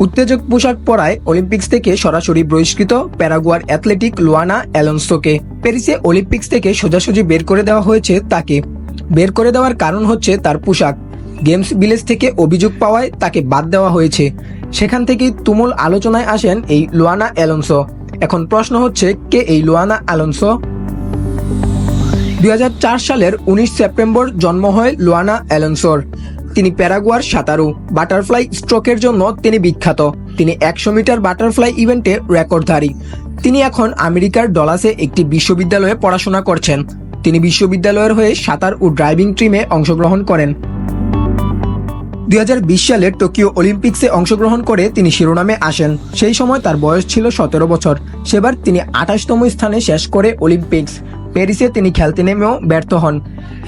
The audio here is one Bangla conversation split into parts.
উত্তেজক পোশাক পরায় অলিম্পিক্স থেকে সরাসরি বহিষ্কৃত প্যারাগুয়ার অ্যাথলেটিক লুয়ানা অ্যালোনসোকে। প্যারিসে অলিম্পিক্স থেকে সোজাসুজি বের করে দেওয়া হয়েছে তাকে। বের করে দেওয়ার কারণ হচ্ছে তার পোশাক। গেমস ভিলেজ থেকে অভিযোগ পাওয়ায় তাকে বাদ দেওয়া হয়েছে। সেখান থেকেই তুমুল আলোচনায় আসেন এই লুয়ানা অ্যালোনসো। এখন প্রশ্ন হচ্ছে, কে এই লুয়ানা অ্যালোনসো? দুই সালের উনিশ সেপ্টেম্বর জন্ম হয় লুয়ানা অ্যালোনসোর। তিনি প্যারাগুয়ার সাঁতারু, বাটারফ্লাই স্ট্রোকের জন্য তিনি বিখ্যাত। তিনি একশো মিটার বাটারফ্লাই ইভেন্টে রেকর্ডধারী। তিনি এখন আমেরিকার ডলাসে একটি বিশ্ববিদ্যালয়ে পড়াশোনা করছেন। তিনি বিশ্ববিদ্যালয়ের হয়ে সাঁতার ও ড্রাইভিং টিমে অংশগ্রহণ করেন। দুই হাজার বিশ সালে টোকিও অলিম্পিক্সে অংশগ্রহণ করে তিনি শিরোনামে আসেন। সেই সময় তার বয়স ছিল সতেরো বছর। সেবার তিনি আঠাশতম স্থানে শেষ করে অলিম্পিক্স। প্যারিসে তিনি খেলতে নেমেও ব্যর্থ হন।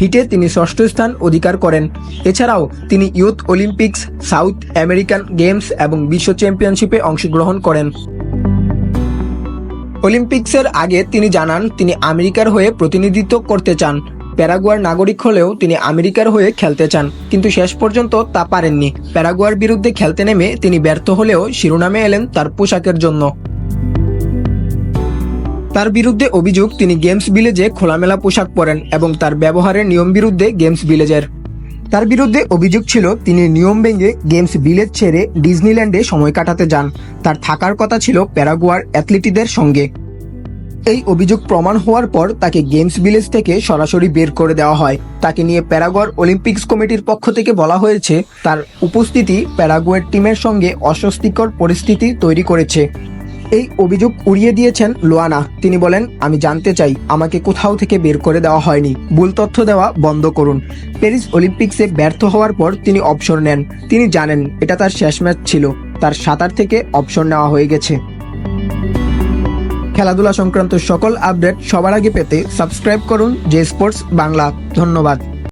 হিটে তিনি ষষ্ঠ স্থান অধিকার করেন। এছাড়াও তিনি youth Olympics, South American Games এবং বিশ্ব চ্যাম্পিয়নশিপে অংশগ্রহণ করেন। অলিম্পিক্সের আগে তিনি জানান তিনি আমেরিকার হয়ে প্রতিনিধিত্ব করতে চান। প্যারাগুয়ার নাগরিক হলেও তিনি আমেরিকার হয়ে খেলতে চান, কিন্তু শেষ পর্যন্ত তা পারেননি। প্যারাগুয়ার বিরুদ্ধে খেলতে নেমে তিনি ব্যর্থ হলেও শিরোনামে এলেন তার পোশাকের জন্য। তার বিরুদ্ধে অভিযোগ, তিনি গেমস ভিলেজে খোলামেলা পোশাক পরেন এবং তার ব্যবহারের নিয়ম বিরুদ্ধে গেমস ভিলেজের। তার বিরুদ্ধে অভিযোগ ছিল, তিনি নিয়ম ভেঙে গেমস ভিলেজ ছেড়ে ডিজনিল্যান্ডে সময় কাটাতে যান। তার থাকার কথা ছিল প্যারাগুয়ার অ্যাথলিটিদের সঙ্গে। এই অভিযোগ প্রমাণ হওয়ার পর তাকে গেমস ভিলেজ থেকে সরাসরি বের করে দেওয়া হয়। তাকে নিয়ে প্যারাগুয়ার অলিম্পিক্স কমিটির পক্ষ থেকে বলা হয়েছে, তার উপস্থিতি প্যারাগুয়ের টিমের সঙ্গে অস্বস্তিকর পরিস্থিতি তৈরি করেছে। এই অভিযোগ উড়িয়ে দিয়েছেন লোয়ানা। তিনি বলেন, আমি জানতে চাই, আমাকে কোথাও থেকে বের করে দেওয়া হয়নি। ভুল তথ্য দেওয়া বন্ধ করুন। প্যারিস অলিম্পিক্সে ব্যর্থ হওয়ার পর তিনি অবসর নেন। তিনি জানেন, এটা তার শেষ ম্যাচ ছিল। তার সাঁতার থেকে অবসর নেওয়া হয়ে গেছে। খেলাধুলা সংক্রান্ত সকল আপডেট সবার আগে পেতে সাবস্ক্রাইব করুন জে স্পোর্টস বাংলা। ধন্যবাদ।